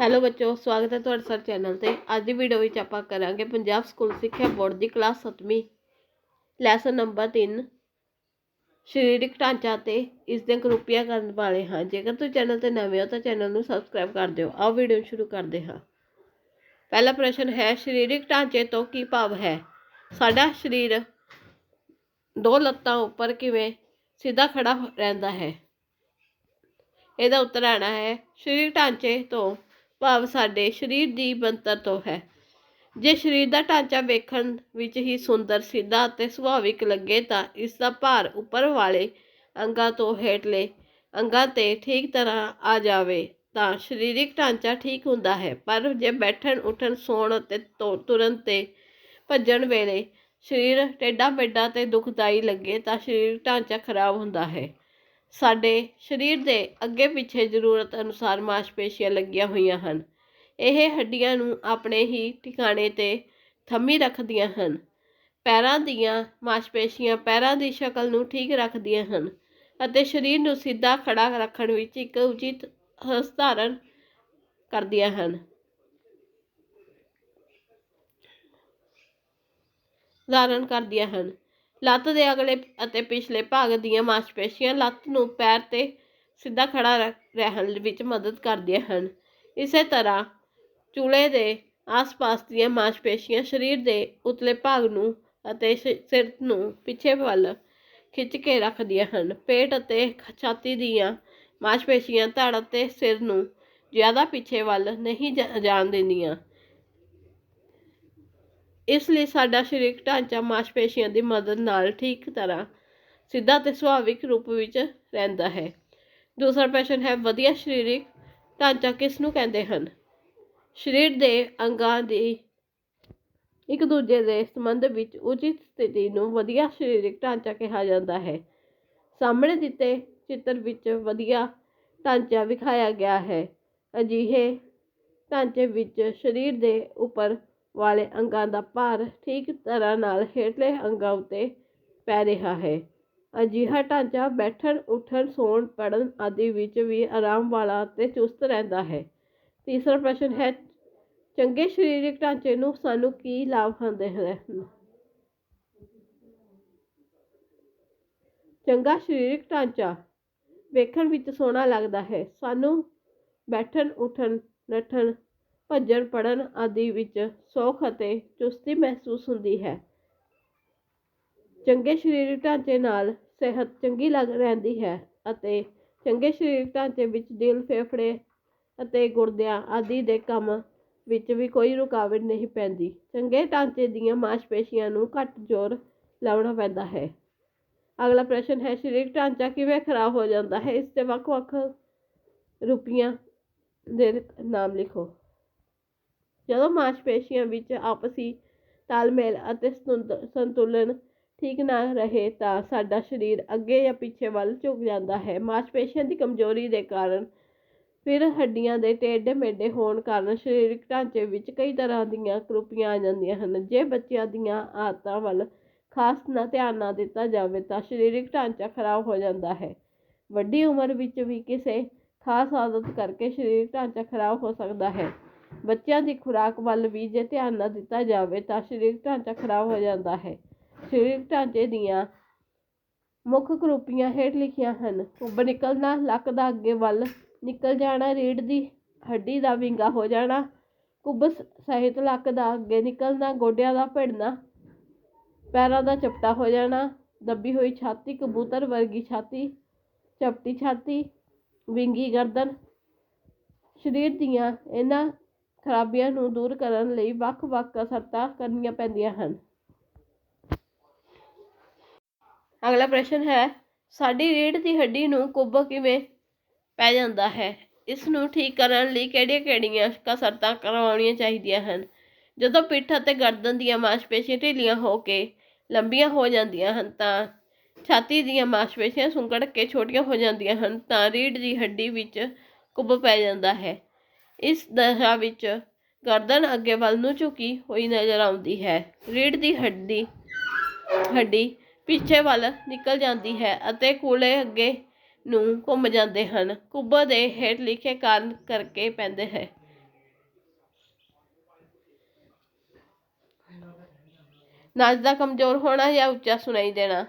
Hello ਬੱਚੋ, ਸਵਾਗਤ ਹੈ ਤੁਹਾਡਾ ਸਰ ਚੈਨਲ ਤੇ। ਅੱਜ ਦੀ ਵੀਡੀਓ ਵਿੱਚ ਆਪਾਂ ਕਰਾਂਗੇ ਪੰਜਾਬ ਸਕੂਲ ਸਿੱਖਿਆ ਬੋਰਡ ਦੀ ਕਲਾਸ 7ਵੀਂ ਲੈਸਨ ਨੰਬਰ 3 ਸਰੀਰਕ ਢਾਂਚਾ ਤੇ ਇਸ ਦੀਆਂ ਗਰੁੱਪੀਆਂ ਕਰਨ ਵਾਲੇ ਹਾਂ। ਜੇਕਰ ਤੁਸੀਂ ਚੈਨਲ ਤੇ ਨਵੇਂ ਹੋ ਤਾਂ ਚੈਨਲ ਨੂੰ ਸਬਸਕ੍ਰਾਈਬ ਕਰ ਦਿਓ। ਆਓ ਵੀਡੀਓ ਨੂੰ ਸ਼ੁਰੂ ਕਰਦੇ ਹਾਂ। ਪਹਿਲਾ ਪ੍ਰਸ਼ਨ ਹੈ, ਸਰੀਰਕ ਢਾਂਚੇ ਤੋਂ ਕੀ ਭਾਵ ਹੈ? ਸਾਡਾ ਸਰੀਰ ਦੋ ਲੱਤਾਂ ਉੱਪਰ ਕਿਵੇਂ ਸਿੱਧਾ ਖੜਾ ਰਹਿੰਦਾ ਹੈ? ਇਹਦਾ ਉੱਤਰ ਆਣਾ ਹੈ, ਸਰੀਰਕ ਢਾਂਚੇ ਤੋਂ ਭਾਵ ਸਾਡੇ ਸਰੀਰ ਦੀ ਬਣਤਰ ਤੋਂ ਹੈ। ਜੇ ਸਰੀਰ ਦਾ ਢਾਂਚਾ ਵੇਖਣ ਵਿੱਚ ਹੀ ਸੁੰਦਰ, ਸਿੱਧਾ ਅਤੇ ਸੁਭਾਵਿਕ ਲੱਗੇ ਤਾਂ ਇਸ ਦਾ ਭਾਰ ਉੱਪਰ ਵਾਲੇ ਅੰਗਾਂ ਤੋਂ ਹੇਠਲੇ ਅੰਗਾਂ ਤੇ ਠੀਕ ਤਰ੍ਹਾਂ ਆ ਜਾਵੇ ਤਾਂ ਸਰੀਰਕ ਢਾਂਚਾ ਠੀਕ ਹੁੰਦਾ ਹੈ। ਪਰ ਜੇ ਬੈਠਣ, ਉੱਠਣ, ਸੌਣ ਅਤੇ ਤੁ- ਤੁਰਨ ਤੇ ਭੱਜਣ ਵੇਲੇ ਸਰੀਰ ਟੇਢਾ ਮੇਢਾ ਤੇ ਦੁਖਦਾਈ ਲੱਗੇ ਤਾਂ ਸਰੀਰਕ ਢਾਂਚਾ ਖਰਾਬ ਹੁੰਦਾ ਹੈ। ਸਾਡੇ ਸਰੀਰ ਦੇ ਅੱਗੇ ਪਿੱਛੇ ਜ਼ਰੂਰਤ ਅਨੁਸਾਰ ਮਾਸਪੇਸ਼ੀਆਂ ਲੱਗੀਆਂ ਹੋਈਆਂ ਹਨ। ਇਹ ਹੱਡੀਆਂ ਨੂੰ ਆਪਣੇ ਹੀ ਟਿਕਾਣੇ ਤੇ ਥੰਮੀ ਰੱਖਦੀਆਂ ਹਨ। ਪੈਰਾਂ ਦੀਆਂ ਮਾਸਪੇਸ਼ੀਆਂ ਪੈਰਾਂ ਦੀ ਸ਼ਕਲ ਨੂੰ ਠੀਕ ਰੱਖਦੀਆਂ ਹਨ ਅਤੇ ਸਰੀਰ ਨੂੰ ਸਿੱਧਾ ਖੜਾ ਰੱਖਣ ਵਿੱਚ ਇੱਕ ਉਚਿਤ ਹਸਤਾਰਨ ਕਰਦੀਆਂ ਹਨ। ਧਾਰਨ ਕਰਦੀਆਂ ਹਨ। ਲੱਤ ਦੇ ਅਗਲੇ ਅਤੇ ਪਿਛਲੇ ਭਾਗ ਦੀਆਂ ਮਾਸਪੇਸ਼ੀਆਂ ਲੱਤ ਨੂੰ ਪੈਰ ਤੇ ਸਿੱਧਾ ਖੜਾ ਰੱਖ- ਰਹਿਣ ਵਿੱਚ ਮਦਦ ਕਰਦੀਆਂ ਹਨ। ਇਸੇ ਤਰ੍ਹਾਂ ਚੂਲੇ ਦੇ ਆਸ-ਪਾਸ ਦੀਆਂ ਮਾਸਪੇਸ਼ੀਆਂ ਸਰੀਰ ਦੇ ਉਤਲੇ ਭਾਗ ਨੂੰ ਅਤੇ ਸਿਰ ਨੂੰ ਪਿੱਛੇ ਵੱਲ ਖਿੱਚ ਕੇ ਰੱਖਦੀਆਂ ਹਨ। ਪੇਟ ਅਤੇ ਛਾਤੀ ਦੀਆਂ ਮਾਸਪੇਸ਼ੀਆਂ ਧੜ ਅਤੇ ਸਿਰ ਨੂੰ ਜ਼ਿਆਦਾ ਪਿੱਛੇ ਵੱਲ ਨਹੀਂ ਜਾ- ਜਾਣ ਦਿੰਦੀਆਂ। ਇਸ ਲਈ ਸਾਡਾ ਸਰੀਰਕ ਢਾਂਚਾ ਮਾਸਪੇਸ਼ੀਆਂ ਦੀ ਮਦਦ ਨਾਲ ਠੀਕ ਤਰ੍ਹਾਂ, ਸਿੱਧਾ ਅਤੇ ਸੁਭਾਵਿਕ ਰੂਪ ਵਿੱਚ ਰਹਿੰਦਾ ਹੈ। ਦੂਸਰਾ ਪ੍ਰਸ਼ਨ ਹੈ, ਵਧੀਆ ਸਰੀਰਕ ਢਾਂਚਾ ਕਿਸ ਨੂੰ ਕਹਿੰਦੇ ਹਨ? ਸਰੀਰ ਦੇ ਅੰਗਾਂ ਦੀ ਇੱਕ ਦੂਜੇ ਦੇ ਸੰਬੰਧ ਵਿੱਚ ਉਚਿਤ ਸਥਿਤੀ ਨੂੰ ਵਧੀਆ ਸਰੀਰਕ ਢਾਂਚਾ ਕਿਹਾ ਜਾਂਦਾ ਹੈ। ਸਾਹਮਣੇ ਦਿੱਤੇ ਚਿੱਤਰ ਵਿੱਚ ਵਧੀਆ ਢਾਂਚਾ ਵਿਖਾਇਆ ਗਿਆ ਹੈ। ਅਜਿਹੇ ਢਾਂਚੇ ਵਿੱਚ ਸਰੀਰ ਦੇ ਉੱਪਰ ਵਾਲੇ ਅੰਗਾਂ ਦਾ ਭਾਰ ਠੀਕ ਤਰ੍ਹਾਂ ਨਾਲ ਹੇਠਲੇ ਅੰਗਾਂ ਉੱਤੇ ਪੈ ਰਿਹਾ ਹੈ। ਅਜਿਹਾ ਢਾਂਚਾ ਬੈਠਣ, ਉੱਠਣ, ਸੌਣ ਪੜਨ ਆਦਿ ਵਿੱਚ ਵੀ ਆਰਾਮ ਵਾਲਾ ਅਤੇ ਚੁਸਤ ਰਹਿੰਦਾ ਹੈ। ਤੀਸਰਾ ਪ੍ਰਸ਼ਨ ਹੈ, ਚੰਗੇ ਸਰੀਰਕ ਢਾਂਚੇ ਨੂੰ ਸਾਨੂੰ ਕੀ ਲਾਭ ਹੁੰਦੇ ਹਨ? ਚੰਗਾ ਸਰੀਰਕ ਢਾਂਚਾ ਵੇਖਣ ਵਿੱਚ ਸੋਹਣਾ ਲੱਗਦਾ ਹੈ। ਸਾਨੂੰ ਬੈਠਣ, ਉੱਠਣ, ਨੱਠਣ ਭੱਜਣ ਪੜਨ ਆਦਿ ਵਿੱਚ ਸੌਖ ਅਤੇ ਚੁਸਤੀ ਮਹਿਸੂਸ ਹੁੰਦੀ ਹੈ। ਚੰਗੇ ਸਰੀਰਕ ਢਾਂਚੇ ਨਾਲ ਸਿਹਤ ਚੰਗੀ ਲੱਗ ਰਹਿੰਦੀ ਹੈ ਅਤੇ ਚੰਗੇ ਸਰੀਰਕ ਢਾਂਚੇ ਵਿੱਚ ਦਿਲ, ਫੇਫੜੇ ਅਤੇ ਗੁਰਦਿਆਂ ਆਦਿ ਦੇ ਕੰਮ ਵਿੱਚ ਵੀ ਕੋਈ ਰੁਕਾਵਟ ਨਹੀਂ ਪੈਂਦੀ। ਚੰਗੇ ਢਾਂਚੇ ਦੀਆਂ ਮਾਸਪੇਸ਼ੀਆਂ ਨੂੰ ਘੱਟ ਜ਼ੋਰ ਲਾਉਣਾ ਪੈਂਦਾ ਹੈ। ਅਗਲਾ ਪ੍ਰਸ਼ਨ ਹੈ, ਸਰੀਰਕ ਢਾਂਚਾ ਕਿਵੇਂ ਖਰਾਬ ਹੋ ਜਾਂਦਾ ਹੈ? ਇਸ 'ਤੇ ਵੱਖ-ਵੱਖ ਰੂਪੀਆਂ ਦੇ ਨਾਮ ਲਿਖੋ। ਜਦੋਂ ਮਾਸਪੇਸ਼ੀਆਂ ਵਿੱਚ ਆਪਸੀ ਤਾਲਮੇਲ ਅਤੇ ਸੰਤੁ- ਸੰਤੁਲਨ ਠੀਕ ਨਾ ਰਹੇ ਤਾਂ ਸਾਡਾ ਸਰੀਰ ਅੱਗੇ ਜਾਂ ਪਿੱਛੇ ਵੱਲ ਝੁਕ ਜਾਂਦਾ ਹੈ। ਮਾਸਪੇਸ਼ੀਆਂ ਦੀ ਕਮਜ਼ੋਰੀ ਦੇ ਕਾਰਨ ਫਿਰ ਹੱਡੀਆਂ ਦੇ ਟੇਢੇ ਮੇਢੇ ਹੋਣ ਕਾਰਨ ਸਰੀਰਕ ਢਾਂਚੇ ਵਿੱਚ ਕਈ ਤਰ੍ਹਾਂ ਦੀਆਂ ਕਰੁਪੀਆਂ ਆ ਜਾਂਦੀਆਂ ਹਨ। ਜੇ ਬੱਚਿਆਂ ਦੀਆਂ ਆਦਤਾਂ ਵੱਲ ਖਾਸ ਨਾ ਧਿਆਨ ਨਾ ਦਿੱਤਾ ਜਾਵੇ ਤਾਂ ਸਰੀਰਕ ਢਾਂਚਾ ਖਰਾਬ ਹੋ ਜਾਂਦਾ ਹੈ। ਵੱਡੀ ਉਮਰ ਵਿੱਚ ਵੀ ਕਿਸੇ ਖਾਸ ਆਦਤ ਕਰਕੇ ਸਰੀਰਕ ਢਾਂਚਾ ਖਰਾਬ ਹੋ ਸਕਦਾ ਹੈ। ਬੱਚਿਆਂ ਦੀ ਖੁਰਾਕ ਵੱਲ ਵੀ ਜੇ ਧਿਆਨ ਨਾ ਦਿੱਤਾ ਜਾਵੇ ਤਾਂ ਸਰੀਰਕ ਢਾਂਚਾ ਖਰਾਬ ਹੋ ਜਾਂਦਾ ਹੈ। ਸਰੀਰਕ ਢਾਂਚੇ ਦੀਆਂ ਮੁੱਖ ਕਰੂਪੀਆਂ ਹੇਠ ਲਿਖੀਆਂ ਹਨ। ਉੱਭਰ ਨਿਕਲਣਾ, ਲੱਕ ਦਾ ਅੱਗੇ ਵੱਲ ਨਿਕਲ ਜਾਣਾ ਰੀੜ ਦੀ ਹੱਡੀ ਦਾ ਵਿੰਗਾ ਹੋ ਜਾਣਾ, ਕੁਬਸ ਸਹਿਤ ਲੱਕ ਦਾ ਅੱਗੇ ਨਿਕਲਣਾ, ਗੋਡਿਆਂ ਦਾ ਭਿੜਨਾ, ਪੈਰਾਂ ਦਾ ਚਪਟਾ ਹੋ ਜਾਣਾ, ਦੱਬੀ ਹੋਈ ਛਾਤੀ, ਕਬੂਤਰ ਵਰਗੀ ਛਾਤੀ ਚਪਟੀ ਛਾਤੀ, ਵਿੰਗੀ ਗਰਦਨ। ਸਰੀਰ ਦੀਆਂ ਇਹਨਾਂ ਖਰਾਬੀਆਂ ਨੂੰ ਦੂਰ ਕਰਨ ਲਈ ਵੱਖ-ਵੱਖ ਕਸਰਤਾਂ ਕਰਨੀਆਂ ਪੈਂਦੀਆਂ ਹਨ। ਅਗਲਾ ਪ੍ਰਸ਼ਨ ਹੈ, ਸਾਡੀ ਰੀੜ੍ਹ ਦੀ ਹੱਡੀ ਨੂੰ ਕੁੱਬ ਕਿਵੇਂ ਪੈ ਜਾਂਦਾ ਹੈ? ਇਸ ਨੂੰ ਠੀਕ ਕਰਨ ਲਈ ਕਿਹੜੀਆਂ-ਕਿਹੜੀਆਂ ਕਸਰਤਾਂ ਕਰਵਾਉਣੀਆਂ ਚਾਹੀਦੀਆਂ ਹਨ? ਜਦੋਂ ਪਿੱਠ ਅਤੇ ਗਰਦਨ ਦੀਆਂ ਮਾਸਪੇਸ਼ੀਆਂ ਢਿੱਲੀਆਂ ਹੋ ਕੇ ਲੰਬੀਆਂ ਹੋ ਜਾਂਦੀਆਂ ਹਨ ਤਾਂ ਛਾਤੀ ਦੀਆਂ ਮਾਸਪੇਸ਼ੀਆਂ ਸੁੰਗੜ ਕੇ ਛੋਟੀਆਂ ਹੋ ਜਾਂਦੀਆਂ ਹਨ ਤਾਂ ਰੀੜ੍ਹ ਦੀ ਹੱਡੀ ਵਿੱਚ ਕੁੱਬ ਪੈ ਜਾਂਦਾ ਹੈ। ਇਸ ਦਸ਼ਾ ਵਿੱਚ ਗਰਦਨ ਅੱਗੇ ਵੱਲ ਨੂੰ ਝੁਕੀ ਹੋਈ ਨਜ਼ਰ ਆਉਂਦੀ ਹੈ। ਰੀੜ ਦੀ ਹੱਡੀ ਹੱਡੀ ਪਿੱਛੇ ਵੱਲ ਨਿਕਲ ਜਾਂਦੀ ਹੈ ਅਤੇ ਕੂਲੇ ਅੱਗੇ ਨੂੰ ਘੁੰਮ ਜਾਂਦੇ ਹਨ। ਕੁੱਬਾ ਦੇ ਹੇਠ ਲਿਖੇ ਕਾਰਨ ਕਰਕੇ ਪੈਂਦੇ ਹੈ। ਨਾਚ ਦਾ ਕਮਜ਼ੋਰ ਹੋਣਾ ਜਾਂ ਉੱਚਾ ਸੁਣਾਈ ਦੇਣਾ।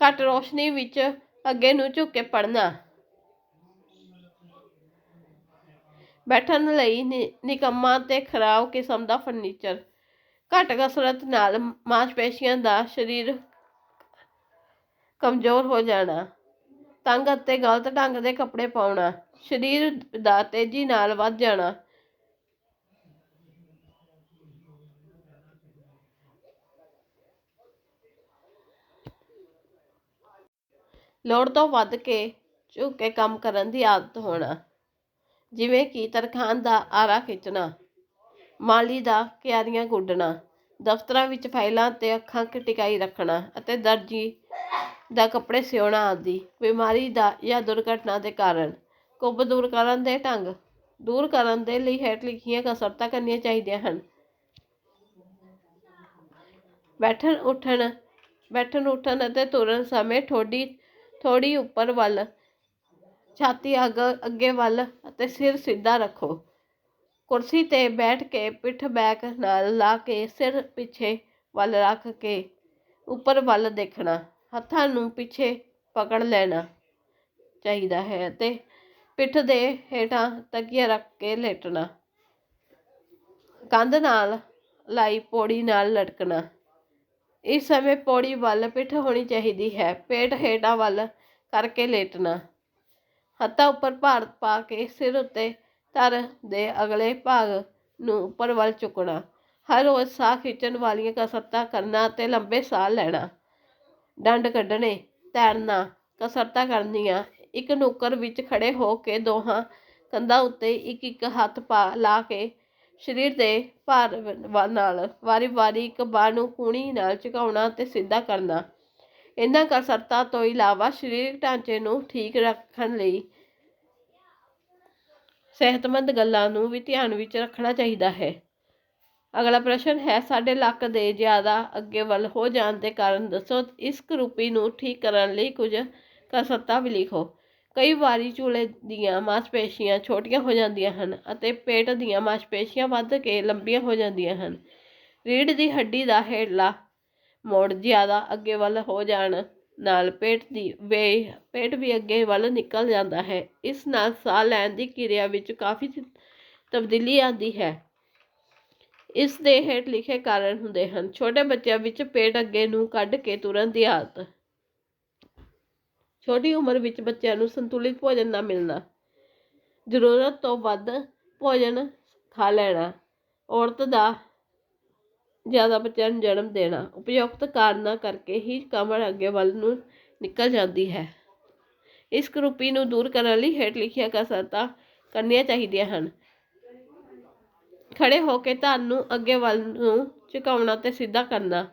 ਘੱਟ ਰੋਸ਼ਨੀ ਵਿੱਚ ਅੱਗੇ ਨੂੰ ਝੁੱਕ ਕੇ ਪੜਨਾ ਬੈਠਣ ਲਈ ਨਿ- ਨਿਕੰਮਾ ਤੇ ਖਰਾਬ ਕਿਸਮ ਦਾ ਫਰਨੀਚਰ ਘੱਟ ਕਸਰਤ ਨਾਲ ਮਾਸਪੇਸ਼ੀਆਂ ਦਾ ਸਰੀਰ ਕਮਜ਼ੋਰ ਹੋ ਜਾਣਾ। ਤੰਗ ਅਤੇ ਗਲਤ ਢੰਗ ਦੇ ਕੱਪੜੇ ਪਾਉਣਾ। ਸਰੀਰ ਦਾ ਤੇਜ਼ੀ ਨਾਲ ਵੱਧ ਜਾਣਾ। ਲੋੜ ਤੋਂ ਵੱਧ ਕੇ ਝੁੱਕ ਕੇ ਕੰਮ ਕਰਨ ਦੀ ਆਦਤ ਹੋਣਾ। ਜਿਵੇਂ ਕਿ ਤਰਖਾਣ ਦਾ ਆਰਾ ਖਿੱਚਣਾ, ਮਾਲੀ ਦਾ ਕਿਆਰੀਆਂ ਗੁੱਡਣਾ, ਦਫ਼ਤਰਾਂ ਵਿੱਚ ਫਾਈਲਾਂ ਤੇ ਅੱਖਾਂ ਟਿਕਾਈ ਰੱਖਣਾ ਅਤੇ ਦਰਜੀ ਦਾ ਕੱਪੜੇ ਸਿਉਣਾ ਆਦਿ, ਬਿਮਾਰੀ ਦਾ ਜਾਂ ਦੁਰਘਟਨਾ ਦੇ ਕਾਰਨ ਕੁੱਭ ਦੂਰ ਕਰਨ ਦੇ ਢੰਗ, ਦੂਰ ਕਰਨ ਦੇ ਲਈ ਹੇਠ ਲਿਖੀਆਂ ਕਸਰਤਾਂ ਕਰਨੀਆਂ ਚਾਹੀਦੀਆਂ ਹਨ। ਬੈਠਣ ਉੱਠਣ ਬੈਠਣ ਉੱਠਣ ਅਤੇ ਤੁਰਨ ਸਮੇਂ ਠੋਡੀ ਥੋੜੀ ਉੱਪਰ ਵੱਲ ਛਾਤੀ ਅੱਗ ਅੱਗੇ ਵੱਲ ਅਤੇ ਸਿਰ ਸਿੱਧਾ ਰੱਖੋ। ਕੁਰਸੀ ਤੇ ਬੈਠ ਕੇ ਪਿੱਠ ਬੈਕ ਨਾਲ ਲਾ ਕੇ ਸਿਰ ਪਿੱਛੇ ਵੱਲ ਰੱਖ ਕੇ ਉੱਪਰ ਵੱਲ ਦੇਖਣਾ, ਹੱਥਾਂ ਨੂੰ ਪਿੱਛੇ ਪਕੜ ਲੈਣਾ ਚਾਹੀਦਾ ਹੈ ਅਤੇ ਪਿੱਠ ਦੇ ਹੇਠਾਂ ਤਕੀਆ ਰੱਖ ਕੇ ਲੇਟਣਾ। ਕੰਧ ਨਾਲ ਲਾਈ ਪੌੜੀ ਨਾਲ ਲਟਕਣਾ। ਇਸ ਸਮੇਂ ਪੌੜੀ ਵੱਲ ਪਿੱਠ ਹੋਣੀ ਚਾਹੀਦੀ ਹੈ। ਪੇਟ ਹੇਠਾਂ ਵੱਲ ਕਰਕੇ ਲੇਟਣਾ। ਹੱਥਾਂ ਉੱਪਰ ਭਾਰ ਪਾ ਕੇ ਸਿਰ ਉੱਤੇ ਧਰ ਦੇ ਅਗਲੇ ਭਾਗ ਨੂੰ ਉੱਪਰ ਵੱਲ ਚੁੱਕਣਾ। ਹਰ ਰੋਜ਼ ਸਾਹ ਖਿੱਚਣ ਵਾਲੀਆਂ ਕਸਰਤਾਂ ਕਰਨਾ ਅਤੇ ਲੰਬੇ ਸਾਹ ਲੈਣਾ। ਡੰਡ ਕੱਢਣੇ, ਤੈਰਨਾ, ਕਸਰਤਾਂ ਕਰਨੀਆਂ, ਇੱਕ ਨੁੱਕਰ ਵਿੱਚ ਖੜੇ ਹੋ ਕੇ ਦੋਹਾਂ ਕੰਧਾਂ ਉੱਤੇ ਇੱਕ ਇੱਕ ਹੱਥ ਪਾ ਲਾ ਕੇ ਸਰੀਰ ਦੇ ਭਾਰ ਵ- ਨਾਲ ਵਾਰੀ-ਵਾਰੀ ਇੱਕ ਬਾਹ ਨੂੰ ਕੂਣੀ ਨਾਲ ਝੁਕਾਉਣਾ ਅਤੇ ਸਿੱਧਾ ਕਰਨਾ। ਇਹਨਾਂ ਕਸਰਤਾਂ ਤੋਂ ਇਲਾਵਾ ਸਰੀਰਕ ਢਾਂਚੇ ਨੂੰ ਠੀਕ ਰੱਖਣ ਲਈ ਸਿਹਤਮੰਦ ਗੱਲਾਂ ਨੂੰ ਵੀ ਧਿਆਨ ਵਿੱਚ ਰੱਖਣਾ ਚਾਹੀਦਾ ਹੈ। ਅਗਲਾ ਪ੍ਰਸ਼ਨ ਹੈ, ਸਾਡੇ ਲੱਕ ਦੇ ਜ਼ਿਆਦਾ ਅੱਗੇ ਵੱਲ ਹੋ ਜਾਣ ਦੇ ਕਾਰਨ ਦੱਸੋ, ਇਸ ਕਰੂਪੀ ਨੂੰ ਠੀਕ ਕਰਨ ਲਈ ਕੁਝ ਕਸਰਤਾਂ ਵੀ ਲਿਖੋ। ਕਈ ਵਾਰੀ ਚੂਲੇ ਦੀਆਂ ਮਾਸਪੇਸ਼ੀਆਂ ਛੋਟੀਆਂ ਹੋ ਜਾਂਦੀਆਂ ਹਨ ਅਤੇ ਪੇਟ ਦੀਆਂ ਮਾਸਪੇਸ਼ੀਆਂ ਵੱਧ ਕੇ ਲੰਬੀਆਂ ਹੋ ਜਾਂਦੀਆਂ ਹਨ। ਰੀੜ੍ਹ ਦੀ ਹੱਡੀ ਦਾ ਹੇਠਲਾ ਮੋੜ ਜ਼ਿਆਦਾ ਅੱਗੇ ਵੱਲ ਹੋ ਜਾਣ ਨਾਲ ਪੇਟ ਦੀ ਵੇ, ਪੇਟ ਵੀ ਅੱਗੇ ਵੱਲ ਨਿਕਲ ਜਾਂਦਾ ਹੈ। ਇਸ ਨਾਲ ਸਾਹ ਲੈਣ ਦੀ ਕਿਰਿਆ ਵਿੱਚ ਕਾਫੀ ਤਬਦੀਲੀ ਆਉਂਦੀ ਹੈ। ਇਸ ਦੇ ਹੇਠ ਲਿਖੇ ਕਾਰਨ ਹੁੰਦੇ ਹਨ। ਛੋਟੇ ਬੱਚਿਆਂ ਵਿੱਚ ਪੇਟ ਅੱਗੇ ਨੂੰ ਕੱਢ ਕੇ ਤੁਰਨ ਦੀ ਆਦਤ। ਛੋਟੀ ਉਮਰ ਵਿੱਚ ਬੱਚਿਆਂ ਨੂੰ ਸੰਤੁਲਿਤ ਭੋਜਨ ਨਾ ਮਿਲਣਾ। ਜ਼ਰੂਰਤ ਤੋਂ ਵੱਧ ਭੋਜਨ ਖਾ ਲੈਣਾ। ਔਰਤ ਦਾ ਜ਼ਿਆਦਾ ਬੱਚਿਆਂ ਨੂੰ ਜਨਮ ਦੇਣਾ ਉਪਯੁਕਤ ਕਾਰਨਾਂ ਕਰਕੇ ਹੀ ਕਮਰ ਅੱਗੇ ਵੱਲ ਨੂੰ ਨਿਕਲ ਜਾਂਦੀ ਹੈ। ਇਸ ਕਰੂਪੀ ਨੂੰ ਦੂਰ ਕਰਨ ਲਈ ਹੇਠ ਲਿਖੀਆਂ ਕਸਰਤਾਂ ਕਰਨੀਆਂ ਚਾਹੀਦੀਆਂ ਹਨ। ਖੜੇ ਹੋ ਕੇ ਧਨ ਨੂੰ ਅੱਗੇ ਵੱਲ ਨੂੰ ਝੁਕਾਉਣਾ ਤੇ ਸਿੱਧਾ ਕਰਨਾ,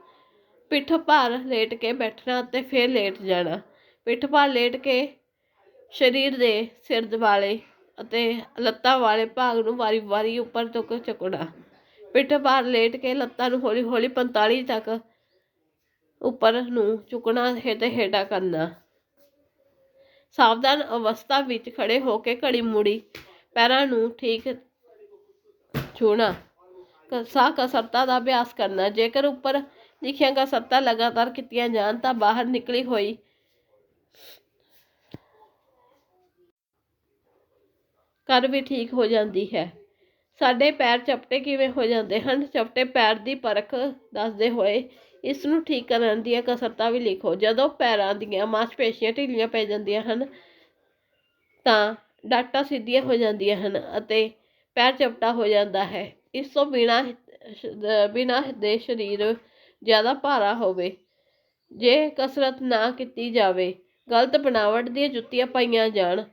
ਪਿੱਠ ਭਾਰ ਲੇਟ ਕੇ ਬੈਠਣਾ ਅਤੇ ਫਿਰ ਲੇਟ ਜਾਣਾ, ਪਿੱਠ ਭਾਰ ਲੇਟ ਕੇ ਸਰੀਰ ਦੇ ਸਿਰ ਵਾਲੇ ਅਤੇ ਲੱਤਾਂ ਵਾਲੇ ਭਾਗ ਨੂੰ ਵਾਰੀ-ਵਾਰੀ ਉੱਪਰ ਤੱਕ ਚੁੱਕਣਾ ਪਿੱਠ ਭਾਰ ਲੇਟ ਕੇ ਲੱਤਾਂ ਨੂੰ ਹੌਲੀ-ਹੌਲੀ 45 ਤੱਕ ਉੱਪਰ ਨੂੰ ਚੁੱਕਣਾ ਹੈ ਤੇ ਹੇਠਾਂ ਕਰਨਾ। ਸਾਵਧਾਨ ਅਵਸਥਾ ਵਿੱਚ ਖੜੇ ਹੋ ਕੇ ਘੜੀ ਮੁੜੀ ਪੈਰਾਂ ਨੂੰ ਠੀਕ ਛੂਣਾ ਕ- ਸਾਹ ਕਸਰਤਾਂ ਦਾ ਅਭਿਆਸ ਕਰਨਾ। ਜੇਕਰ ਉੱਪਰ ਲਿਖੀਆਂ ਕਸਰਤਾਂ ਲਗਾਤਾਰ ਕੀਤੀਆਂ ਜਾਣ ਤਾਂ ਬਾਹਰ ਨਿਕਲੀ ਹੋਈ ਕਰ ਵੀ ਠੀਕ ਹੋ ਜਾਂਦੀ ਹੈ। ਸਾਡੇ ਪੈਰ ਚਪਟੇ ਕਿਵੇਂ ਹੋ ਜਾਂਦੇ ਹਨ? ਚਪਟੇ ਪੈਰ ਦੀ ਪਰਖ ਦੱਸਦੇ ਹੋਏ ਇਸ ਨੂੰ ਠੀਕ ਕਰਨ ਦੀਆਂ ਕਸਰਤਾਂ ਵੀ ਲਿਖੋ। ਜਦੋਂ ਪੈਰਾਂ ਦੀਆਂ ਮਾਸਪੇਸ਼ੀਆਂ ਢਿੱਲੀਆਂ ਪੈ ਜਾਂਦੀਆਂ ਹਨ, ਤਾਂ ਡਾਟਾ ਸਿੱਧੀਆਂ ਹੋ ਜਾਂਦੀਆਂ ਹਨ ਅਤੇ ਪੈਰ ਚਪਟਾ ਹੋ ਜਾਂਦਾ ਹੈ। ਇਸ ਤੋਂ ਬਿਨਾ ਬਿਨਾ ਦੇ ਸਰੀਰ ਜ਼ਿਆਦਾ ਭਾਰਾ ਹੋਵੇ। ਜੇ ਕਸਰਤ ਨਾ ਕੀਤੀ ਜਾਵੇ, ਗਲਤ ਬਣਾਵਟ ਦੀਆਂ ਜੁੱਤੀਆਂ ਪਾਈਆਂ ਜਾਣ,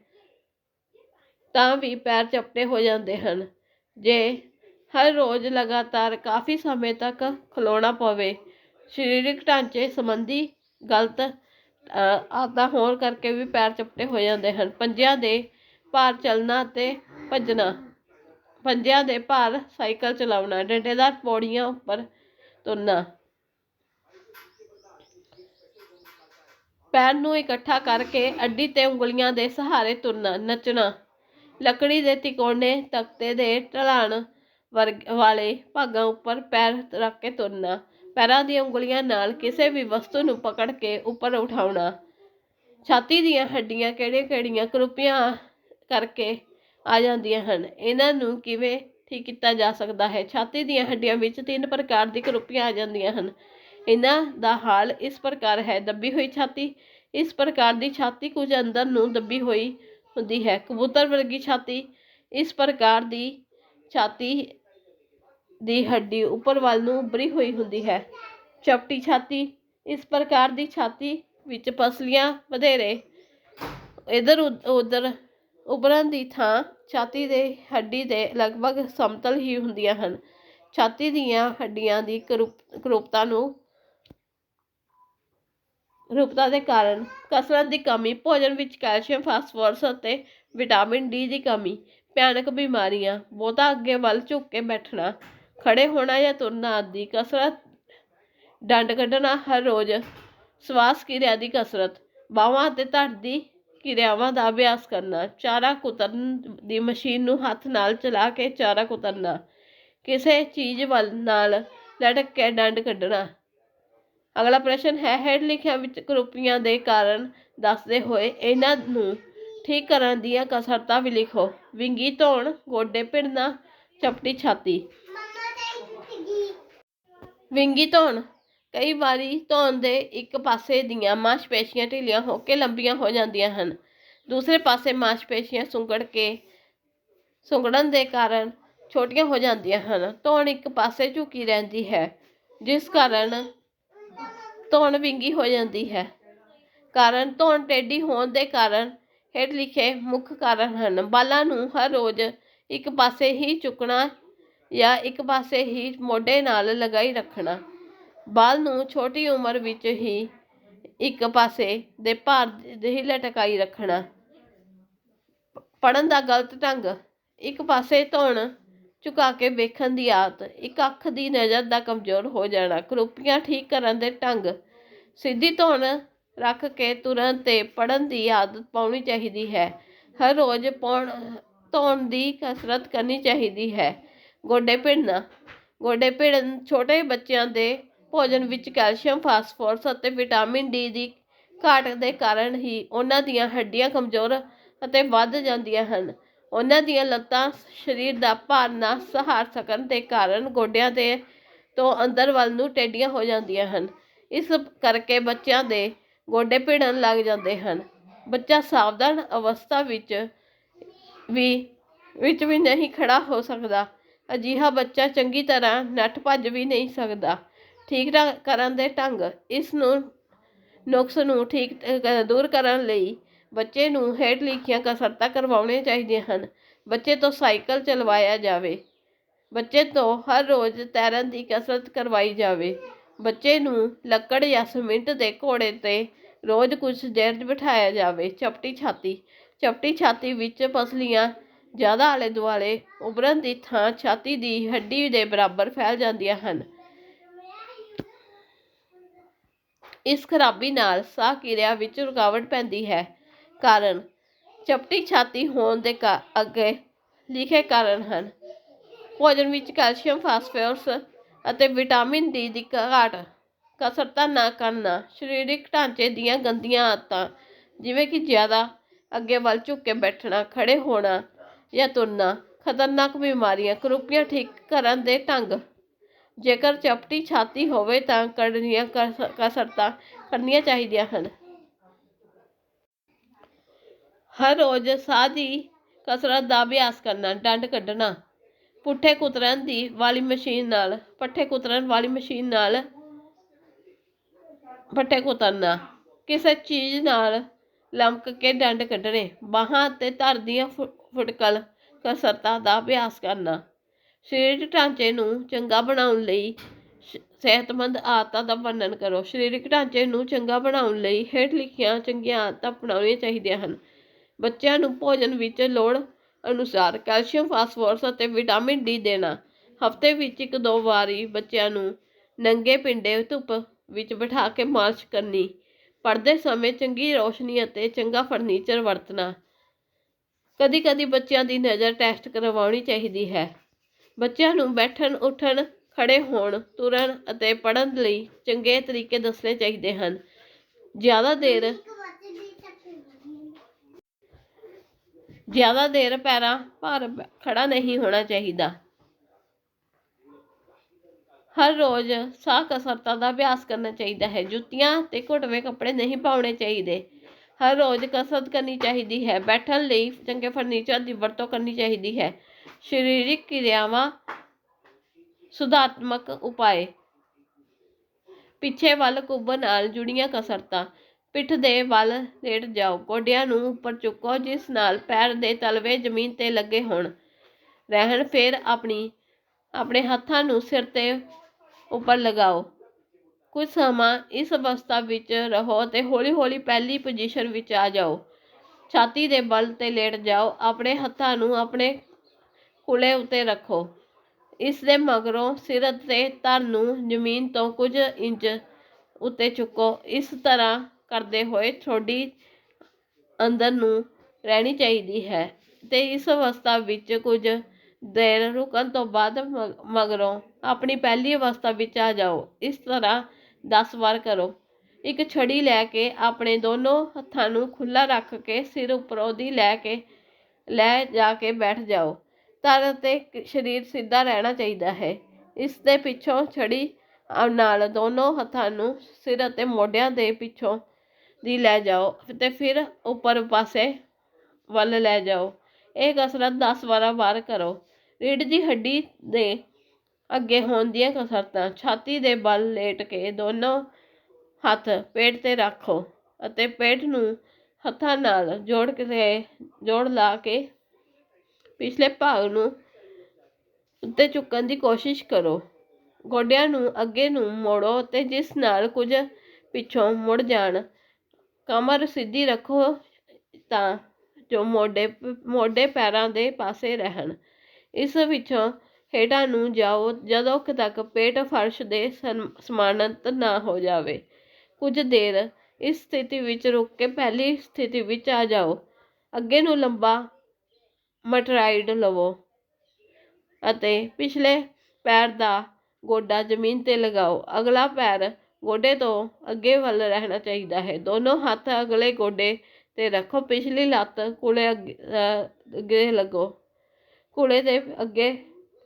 ਤਾਂ ਵੀ ਪੈਰ ਚਪਟੇ ਹੋ ਜਾਂਦੇ ਹਨ। ਜੇ ਹਰ ਰੋਜ਼ ਲਗਾਤਾਰ ਕਾਫੀ ਸਮੇਂ ਤੱਕ ਖਲੋਣਾ ਪਵੇ, ਸਰੀਰਕ ਢਾਂਚੇ ਸੰਬੰਧੀ ਗਲਤ ਆਦਤਾਂ ਹੋਣ ਕਰਕੇ ਵੀ ਪੈਰ ਚਪਟੇ ਹੋ ਜਾਂਦੇ ਹਨ। ਪੰਜਿਆਂ ਦੇ ਭਾਰ ਚੱਲਣਾ ਅਤੇ ਭੱਜਣਾ, ਪੰਜਿਆਂ ਦੇ ਭਾਰ ਸਾਈਕਲ ਚਲਾਉਣਾ, ਡੰਡੇਦਾਰ ਪੌੜੀਆਂ ਉੱਪਰ ਤੁਰਨਾ, ਪੈਰ ਨੂੰ ਇਕੱਠਾ ਕਰਕੇ ਅੱਡੀ ਤੇ ਉਂਗਲੀਆਂ ਦੇ ਸਹਾਰੇ ਤੁਰਨਾ, ਨੱਚਣਾ ਲੱਕੜੀ ਦੇ ਤਿਕੋਣੇ ਤਖਤੇ ਦੇ ਢਲਾਣ ਵਰਗ ਵਾਲੇ ਭਾਗਾਂ ਉੱਪਰ ਪੈਰ ਰੱਖ ਕੇ ਤੁਰਨਾ, ਪੈਰਾਂ ਦੀਆਂ ਉਂਗਲੀਆਂ ਨਾਲ ਕਿਸੇ ਵੀ ਵਸਤੂ ਨੂੰ ਪਕੜ ਕੇ ਉੱਪਰ ਉਠਾਉਣਾ। ਛਾਤੀ ਦੀਆਂ ਹੱਡੀਆਂ ਕਿਹੜੀਆਂ-ਕਿਹੜੀਆਂ ਕਰੂਪੀਆਂ ਕਰਕੇ ਆ ਜਾਂਦੀਆਂ ਹਨ? ਇਹਨਾਂ ਨੂੰ ਕਿਵੇਂ ਠੀਕ ਕੀਤਾ ਜਾ ਸਕਦਾ ਹੈ? ਛਾਤੀ ਦੀਆਂ ਹੱਡੀਆਂ ਵਿੱਚ ਤਿੰਨ ਪ੍ਰਕਾਰ ਦੀ ਕਰੂਪੀਆਂ ਆ ਜਾਂਦੀਆਂ ਹਨ। ਇਹਨਾਂ ਦਾ ਹਾਲ ਇਸ ਪ੍ਰਕਾਰ ਹੈ। ਦੱਬੀ ਹੋਈ ਛਾਤੀ, ਇਸ ਪ੍ਰਕਾਰ ਦੀ ਛਾਤੀ ਕੁਝ ਅੰਦਰ ਨੂੰ ਦੱਬੀ ਹੋਈ ਹੁੰਦੀ ਹੈ। ਕਬੂਤਰ ਵਰਗੀ ਛਾਤੀ ਇਸ ਪ੍ਰਕਾਰ ਦੀ ਛਾਤੀ ਦੀ ਹੱਡੀ ਉੱਪਰ ਵੱਲ ਨੂੰ ਉੱਭਰੀ ਹੋਈ ਹੁੰਦੀ ਹੈ। ਚਪਟੀ ਛਾਤੀ ਇਸ ਪ੍ਰਕਾਰ ਦੀ ਛਾਤੀ ਵਿੱਚ ਪਸਲੀਆਂ ਵਧੇਰੇ ਇਧਰ ਉਧਰ ਉਭਰਨ ਦੀ ਥਾਂ ਛਾਤੀ ਦੇ ਹੱਡੀ ਦੇ ਲਗਭਗ ਸਮਤਲ ਹੀ ਹੁੰਦੀਆਂ ਹਨ। ਛਾਤੀ ਦੀਆਂ ਹੱਡੀਆਂ ਦੀ ਕਰੂਪ- ਕਰੂਪਤਾ ਨੂੰ ਰੂਪਤਾ ਦੇ ਕਾਰਨ ਕਸਰਤ ਦੀ ਕਮੀ, ਭੋਜਨ ਵਿੱਚ ਕੈਲਸ਼ੀਅਮ, ਫਾਸਫੋਰਸ ਅਤੇ ਵਿਟਾਮਿਨ ਡੀ ਦੀ ਕਮੀ, ਭਿਆਨਕ ਬਿਮਾਰੀਆਂ, ਬਹੁਤਾ ਅੱਗੇ ਵੱਲ ਝੁੱਕ ਕੇ ਬੈਠਣਾ ਖੜੇ ਹੋਣਾ ਜਾਂ ਤੁਰਨਾ ਆਦਿ, ਕਸਰਤ ਡੰਡ ਕੱਢਣਾ ਹਰ ਰੋਜ਼ ਸਵਾਸ ਕਿਰਿਆ ਦੀ ਕਸਰਤ, ਬਾਹਾਂ ਅਤੇ ਧੜ ਦੀ ਕਿਰਿਆਵਾਂ ਦਾ ਅਭਿਆਸ ਕਰਨਾ, ਚਾਰਾ ਕੁਤਰਨ ਦੀ ਮਸ਼ੀਨ ਨੂੰ ਹੱਥ ਨਾਲ ਚਲਾ ਕੇ ਚਾਰਾ ਕੁਤਰਨਾ, ਕਿਸੇ ਚੀਜ਼ ਵੱਲ ਨਾਲ ਲਟਕ ਕੇ ਡੰਡ ਕੱਢਣਾ ਅਗਲਾ ਪ੍ਰਸ਼ਨ ਹੈ, ਹੇਠ ਲਿਖਿਆ ਵਿੱਚ ਕਰੂਪੀਆਂ ਦੇ ਕਾਰਨ ਦੱਸਦੇ ਹੋਏ ਇਹਨਾਂ ਨੂੰ ਠੀਕ ਕਰਨ ਦੀਆਂ ਕਸਰਤਾਂ ਵੀ ਲਿਖੋ। ਵਿੰਗੀ ਧੌਣ, ਗੋਡੇ ਭਿੜਨਾ, ਚਪਟੀ ਛਾਤੀ। ਵਿੰਗੀ ਧੌਣ, ਕਈ ਵਾਰੀ ਧੌਣ ਦੇ ਇੱਕ ਪਾਸੇ ਦੀਆਂ ਮਾਸਪੇਸ਼ੀਆਂ ਢਿੱਲੀਆਂ ਹੋ ਕੇ ਲੰਬੀਆਂ ਹੋ ਜਾਂਦੀਆਂ ਹਨ। ਦੂਸਰੇ ਪਾਸੇ ਮਾਸਪੇਸ਼ੀਆਂ ਸੁੰਗੜ ਕੇ ਸੁੰਗੜਨ ਦੇ ਕਾਰਨ ਛੋਟੀਆਂ ਹੋ ਜਾਂਦੀਆਂ ਹਨ। ਧੌਣ ਇੱਕ ਪਾਸੇ ਝੁਕੀ ਰਹਿੰਦੀ ਹੈ, ਜਿਸ ਕਾਰਨ ਧੌਣ ਵਿੰਗੀ ਹੋ ਜਾਂਦੀ ਹੈ। ਕਾਰਨ ਧੌਣ ਟੇਢੀ ਹੋਣ ਦੇ ਕਾਰਨ ਹੇਠ ਲਿਖੇ ਮੁੱਖ ਕਾਰਨ ਹਨ। ਬਾਲਾਂ ਨੂੰ ਹਰ ਰੋਜ਼ ਇੱਕ ਪਾਸੇ ਹੀ ਚੁੱਕਣਾ ਜਾਂ ਇੱਕ ਪਾਸੇ ਹੀ ਮੋਢੇ ਨਾਲ ਲਗਾਈ ਰੱਖਣਾ। ਬਾਲ ਨੂੰ ਛੋਟੀ ਉਮਰ ਵਿੱਚ ਹੀ ਇੱਕ ਪਾਸੇ ਦੇ ਭਾਰ ਦੇ ਹੀ ਲਟਕਾਈ ਰੱਖਣਾ। ਪੜਨ ਦਾ ਗਲਤ ਢੰਗ। ਇੱਕ ਪਾਸੇ ਧੌਣ ਝੁਕਾ ਕੇ ਵੇਖਣ ਦੀ ਆਦਤ, ਇੱਕ ਅੱਖ ਦੀ ਨਜ਼ਰ ਦਾ ਕਮਜ਼ੋਰ ਹੋ ਜਾਣਾ, ਕਰੋਪੀਆਂ ਠੀਕ ਕਰਨ ਦੇ ਢੰਗ, ਸਿੱਧੀ ਧੌਣ ਰੱਖ ਕੇ ਤੁਰਨ ਤੇ ਪੜਨ ਦੀ ਆਦਤ ਪਾਉਣੀ ਚਾਹੀਦੀ ਹੈ। ਹਰ ਰੋਜ਼ ਪੌਣ ਧੌਣ ਦੀ ਕਸਰਤ ਕਰਨੀ ਚਾਹੀਦੀ ਹੈ। ਗੋਡੇ ਭਿੜਨਾ ਗੋਡੇ ਭਿੜਨ, ਛੋਟੇ ਬੱਚਿਆਂ ਦੇ ਭੋਜਨ ਵਿੱਚ ਕੈਲਸ਼ੀਅਮ, ਫਾਸਫੋਰਸ ਅਤੇ ਵਿਟਾਮਿਨ ਡੀ ਦੀ ਘਾਟ ਦੇ ਕਾਰਨ ਹੀ ਉਹਨਾਂ ਦੀਆਂ ਹੱਡੀਆਂ ਕਮਜ਼ੋਰ ਅਤੇ ਵੱਧ ਜਾਂਦੀਆਂ ਹਨ। ਉਹਨਾਂ ਦੀਆਂ ਲੱਤਾਂ ਸਰੀਰ ਦਾ ਭਾਰ ਨਾ ਸਹਾਰ ਸਕਣ ਦੇ ਕਾਰਨ ਗੋਡਿਆਂ ਦੇ ਤੋਂ ਅੰਦਰ ਵੱਲ ਨੂੰ ਟੇਢੀਆਂ ਹੋ ਜਾਂਦੀਆਂ ਹਨ। ਇਸ ਕਰਕੇ ਬੱਚਿਆਂ ਦੇ ਗੋਡੇ ਭਿੜਨ ਲੱਗ ਜਾਂਦੇ ਹਨ। ਬੱਚਾ ਸਾਵਧਾਨ ਅਵਸਥਾ ਵਿੱਚ ਵੀ ਵਿੱਚ ਵੀ ਨਹੀਂ ਖੜਾ ਹੋ ਸਕਦਾ। ਅਜਿਹਾ ਬੱਚਾ ਚੰਗੀ ਤਰ੍ਹਾਂ ਨੱਠ ਭੱਜ ਵੀ ਨਹੀਂ ਸਕਦਾ। ਠੀਕ ਢੰਗ ਕਰਨ ਦੇ ਢੰਗ, ਇਸ ਨੂੰ ਨੁਕਸ ਨੂੰ ਠੀਕ ਦੂਰ ਕਰਨ ਲਈ ਬੱਚੇ ਨੂੰ ਹੇਠ ਲਿਖੀਆਂ ਕਸਰਤਾਂ ਕਰਵਾਉਣੀਆਂ ਚਾਹੀਦੀਆਂ ਹਨ। ਬੱਚੇ ਤੋਂ ਸਾਈਕਲ ਚਲਵਾਇਆ ਜਾਵੇ। ਬੱਚੇ ਤੋਂ ਹਰ ਰੋਜ਼ ਤੈਰਨ ਦੀ ਕਸਰਤ ਕਰਵਾਈ ਜਾਵੇ। ਬੱਚੇ ਨੂੰ ਲੱਕੜ ਜਾਂ ਸੀਮਿੰਟ ਦੇ ਘੋੜੇ ਤੇ ਰੋਜ਼ ਕੁਝ ਦੇਰ ਬਿਠਾਇਆ ਜਾਵੇ। ਚਪਟੀ ਛਾਤੀ। ਚਪਟੀ ਛਾਤੀ ਵਿੱਚ ਪਸਲੀਆਂ ਜ਼ਿਆਦਾ ਆਲੇ ਦੁਆਲੇ ਉਭਰਨ ਦੀ ਥਾਂ ਛਾਤੀ ਦੀ ਹੱਡੀ ਦੇ ਬਰਾਬਰ ਫੈਲ ਜਾਂਦੀਆਂ ਹਨ। ਇਸ ਖਰਾਬੀ ਨਾਲ ਸਾਹ ਕਿਰਿਆ ਵਿੱਚ ਰੁਕਾਵਟ ਪੈਂਦੀ ਹੈ। ਕਾਰਨ ਚਪਟੀ ਛਾਤੀ ਹੋਣ ਦੇ ਕਾ- ਅੱਗੇ ਲਿਖੇ ਕਾਰਨ ਹਨ। ਭੋਜਨ ਵਿੱਚ ਕੈਲਸ਼ੀਅਮ ਫਾਸਫੋਰਸ ਅਤੇ ਵਿਟਾਮਿਨ ਡੀ ਦੀ ਘਾਟ, ਕਸਰਤਾਂ ਨਾ ਕਰਨਾ, ਸਰੀਰਕ ਢਾਂਚੇ ਦੀਆਂ ਗੰਦੀਆਂ ਆਦਤਾਂ, ਜਿਵੇਂ ਕਿ ਜ਼ਿਆਦਾ ਅੱਗੇ ਵੱਲ ਝੁੱਕ ਕੇ ਬੈਠਣਾ ਖੜੇ ਹੋਣਾ ਜਾਂ ਤੁਰਨਾ, ਖਤਰਨਾਕ ਬਿਮਾਰੀਆਂ, ਕਰੂਪੀਆਂ ਠੀਕ ਕਰਨ ਦੇ ਢੰਗ। ਜੇਕਰ ਚਪਟੀ ਛਾਤੀ ਹੋਵੇ ਤਾਂ ਕਰਨੀਆਂ ਕਸ- ਕਸਰਤਾਂ ਕਰਨੀਆਂ ਚਾਹੀਦੀਆਂ ਹਨ। ਹਰ ਰੋਜ਼ ਸਾਹ ਦੀ ਕਸਰਤ ਦਾ ਅਭਿਆਸ ਕਰਨਾ, ਡੰਡ ਕੱਢਣਾ, ਪੁੱਠੇ ਕੁਤਰਨ ਦੀ ਵਾਲੀ ਮਸ਼ੀਨ ਨਾਲ, ਪੱਠੇ ਕੁਤਰਨ ਵਾਲੀ ਮਸ਼ੀਨ ਨਾਲ, ਪੱਠੇ ਕੁਤਰਨਾ, ਕਿਸੇ ਚੀਜ਼ ਨਾਲ ਲਮਕ ਕੇ ਡੰਡ ਕੱਢਣੇ, ਬਾਹਾਂ ਅਤੇ ਧਰ ਦੀਆਂ ਫੁ- ਫੁਟਕਲ ਕਸਰਤਾਂ ਦਾ ਅਭਿਆਸ ਕਰਨਾ, ਸਰੀਰਕ ਢਾਂਚੇ ਨੂੰ ਚੰਗਾ ਬਣਾਉਣ ਲਈ ਸਿਹਤਮੰਦ ਆਦਤਾਂ ਦਾ ਵਰਣਨ ਕਰੋ। ਸਰੀਰਕ ਢਾਂਚੇ ਨੂੰ ਚੰਗਾ ਬਣਾਉਣ ਲਈ ਹੇਠ ਲਿਖੀਆਂ ਚੰਗੀਆਂ ਆਦਤਾਂ ਅਪਣਾਉਣੀਆਂ ਚਾਹੀਦੀਆਂ ਹਨ। ਬੱਚਿਆਂ ਨੂੰ ਭੋਜਨ ਵਿੱਚ ਲੋੜ ਅਨੁਸਾਰ ਕੈਲਸ਼ੀਅਮ, ਫਾਸਫੋਰਸ ਅਤੇ ਵਿਟਾਮਿਨ ਡੀ ਦੇਣਾ। ਹਫ਼ਤੇ ਵਿੱਚ ਇੱਕ ਦੋ ਵਾਰੀ ਬੱਚਿਆਂ ਨੂੰ ਨੰਗੇ ਪਿੰਡੇ ਧੁੱਪ ਵਿੱਚ ਬਿਠਾ ਕੇ ਮਾਲਿਸ਼ ਕਰਨੀ, ਪੜ੍ਹਦੇ ਸਮੇਂ ਚੰਗੀ ਰੋਸ਼ਨੀ ਅਤੇ ਚੰਗਾ ਫਰਨੀਚਰ ਵਰਤਣਾ। ਕਦੀ-ਕਦੀ ਬੱਚਿਆਂ ਦੀ ਨਜ਼ਰ ਟੈਸਟ ਕਰਵਾਉਣੀ ਚਾਹੀਦੀ ਹੈ। ਬੱਚਿਆਂ ਨੂੰ ਬੈਠਣ, ਉੱਠਣ ਖੜੇ ਹੋਣ, ਤੁਰਨ ਅਤੇ ਪੜ੍ਹਨ ਲਈ ਚੰਗੇ ਤਰੀਕੇ ਦੱਸਣੇ ਚਾਹੀਦੇ ਹਨ। ਜ਼ਿਆਦਾ ਦੇਰ ਜ਼ਿਆਦਾ ਦੇਰ ਪੈਰਾਂ ਭਾਰ ਖੜਾ ਨਹੀਂ ਹੋਣਾ ਚਾਹੀਦਾ। ਹਰ ਰੋਜ਼ ਸਾਹ ਕਸਰਤਾਂ ਦਾ ਅਭਿਆਸ ਕਰਨਾ ਚਾਹੀਦਾ ਹੈ। ਜੁੱਤੀਆਂ ਤੇ ਘੁਟਵੇਂ ਕੱਪੜੇ ਨਹੀਂ ਪਾਉਣੇ ਚਾਹੀਦੇ। ਹਰ ਰੋਜ਼ ਕਸਰਤ ਕਰਨੀ ਚਾਹੀਦੀ ਹੈ। ਬੈਠਣ ਲਈ ਚੰਗੇ ਫਰਨੀਚਰ ਦੀ ਵਰਤੋਂ ਕਰਨੀ ਚਾਹੀਦੀ ਹੈ। ਸਰੀਰਕ ਕਿਰਿਆਵਾਂ ਸੁਧਾਤਮਕ ਉਪਾਏ ਪਿੱਛੇ ਵੱਲ ਕੁੱਬਣ ਨਾਲ ਜੁੜੀਆਂ ਕਸਰਤਾਂ। ਪਿੱਠ ਦੇ ਵੱਲ ਲੇਟ ਜਾਓ। ਗੋਡਿਆਂ ਨੂੰ ਉੱਪਰ ਚੁੱਕੋ, ਜਿਸ ਨਾਲ ਪੈਰ ਦੇ ਤਲਵੇ ਜ਼ਮੀਨ ਤੇ ਲੱਗੇ ਹੋਣ। ਰਹਿਣ ਫਿਰ ਆਪਣੀ, ਆਪਣੇ ਹੱਥਾਂ ਨੂੰ ਸਿਰ ਤੇ ਉੱਪਰ ਲਗਾਓ। ਕੁਝ ਸਮਾਂ ਇਸ ਅਵਸਥਾ ਵਿੱਚ ਰਹੋ ਤੇ ਹੌਲੀ-ਹੌਲੀ ਪਹਿਲੀ ਪੋਜੀਸ਼ਨ ਵਿੱਚ ਆ ਜਾਓ। ਛਾਤੀ ਦੇ ਬਲ ਤੇ ਲੇਟ ਜਾਓ। ਆਪਣੇ ਹੱਥਾਂ ਨੂੰ ਆਪਣੇ ਕੁਲੇ ਉੱਤੇ ਰੱਖੋ। ਇਸ ਦੇ ਮਗਰੋਂ ਸਿਰ ਤੇ ਧਰ ਨੂੰ ਜ਼ਮੀਨ ਤੋਂ ਕੁਝ ਇੰਚ ਉੱਤੇ ਚੁੱਕੋ। ਇਸ ਤਰ੍ਹਾਂ ਕਰਦੇ ਹੋਏ ਤੁਹਾਡੀ ਅੰਦਰ ਨੂੰ ਰਹਿਣੀ ਚਾਹੀਦੀ ਹੈ ਅਤੇ ਇਸ ਅਵਸਥਾ ਵਿੱਚ ਕੁਝ ਦੇਰ ਰੁਕਣ ਤੋਂ ਬਾਅਦ ਮ- ਮਗਰੋਂ ਆਪਣੀ ਪਹਿਲੀ ਅਵਸਥਾ ਵਿੱਚ ਆ ਜਾਓ। ਇਸ ਤਰ੍ਹਾਂ ਦਸ ਵਾਰ ਕਰੋ। ਇੱਕ ਛੜੀ ਲੈ ਕੇ ਆਪਣੇ ਦੋਨੋਂ ਹੱਥਾਂ ਨੂੰ ਖੁੱਲ੍ਹਾ ਰੱਖ ਕੇ ਸਿਰ ਉੱਪਰੋਂ ਦੀ ਲੈ ਕੇ, ਲੈ ਜਾ ਕੇ ਬੈਠ ਜਾਓ। ਤਰ ਅਤੇ ਸਰੀਰ ਸਿੱਧਾ ਰਹਿਣਾ ਚਾਹੀਦਾ ਹੈ। ਇਸ ਦੇ ਪਿੱਛੋਂ ਛੜੀ ਨਾਲ ਦੋਨੋਂ ਹੱਥਾਂ ਨੂੰ ਸਿਰ ਅਤੇ ਮੋਢਿਆਂ ਦੇ ਪਿੱਛੋਂ ਦੀ ਲੈ ਜਾਓ ਅਤੇ ਫਿਰ ਉੱਪਰ ਪਾਸੇ ਵੱਲ ਲੈ ਜਾਓ। ਇਹ ਕਸਰਤ 10 12 ਵਾਰ ਕਰੋ। ਰੀੜ੍ਹ ਦੀ ਹੱਡੀ ਦੇ ਅੱਗੇ ਹੋਣ ਦੀਆਂ ਕਸਰਤਾਂ, ਛਾਤੀ ਦੇ ਬਲ ਲੇਟ ਕੇ ਦੋਨੋਂ ਹੱਥ ਪੇਟ ਤੇ ਰੱਖੋ ਅਤੇ ਪੇਟ ਨੂੰ ਹੱਥਾਂ ਨਾਲ ਜੋੜ ਕੇ ਜੋੜ ਲਾ ਕੇ ਪਿਛਲੇ ਭਾਗ ਨੂੰ ਉੱਤੇ ਚੁੱਕਣ ਦੀ ਕੋਸ਼ਿਸ਼ ਕਰੋ। ਗੋਡਿਆਂ ਨੂੰ ਅੱਗੇ ਨੂੰ ਮੋੜੋ ਅਤੇ ਜਿਸ ਨਾਲ ਕੁਝ ਪਿੱਛੋਂ ਮੁੜ ਜਾਣ ਕਮਰ ਸਿੱਧੀ ਰੱਖੋ ਤਾਂ ਜੋ ਮੋਢੇ ਮੋਢੇ ਪੈਰਾਂ ਦੇ ਪਾਸੇ ਰਹਿਣ। ਇਸ ਵਿੱਚੋਂ ਹੇਠਾਂ ਨੂੰ ਜਾਓ, ਜਦੋਂ ਕੁ ਤੱਕ ਪੇਟ ਫਰਸ਼ ਦੇ ਸਨ- ਸਮਾਨਤ ਨਾ ਹੋ ਜਾਵੇ। ਕੁਝ ਦੇਰ ਇਸ ਸਥਿਤੀ ਵਿੱਚ ਰੁਕ ਕੇ ਪਹਿਲੀ ਸਥਿਤੀ ਵਿੱਚ ਆ ਜਾਓ। ਅੱਗੇ ਨੂੰ ਲੰਬਾ ਮਟਰਾਈਡ ਲਵੋ ਅਤੇ ਪਿਛਲੇ ਪੈਰ ਦਾ ਗੋਡਾ ਜ਼ਮੀਨ ਤੇ ਲਗਾਓ। ਅਗਲਾ ਪੈਰ ਗੋਡੇ ਤੋਂ ਅੱਗੇ ਵੱਲ ਰਹਿਣਾ ਚਾਹੀਦਾ ਹੈ। ਦੋਨੋਂ ਹੱਥ ਅਗਲੇ ਗੋਡੇ ਤੇ ਰੱਖੋ। ਪਿਛਲੀ ਲੱਤ ਕੁਲੇ ਅੱਗੇ ਅੱਗੇ ਲੱਗੋ। ਕੁਲੇ ਦੇ ਅੱਗੇ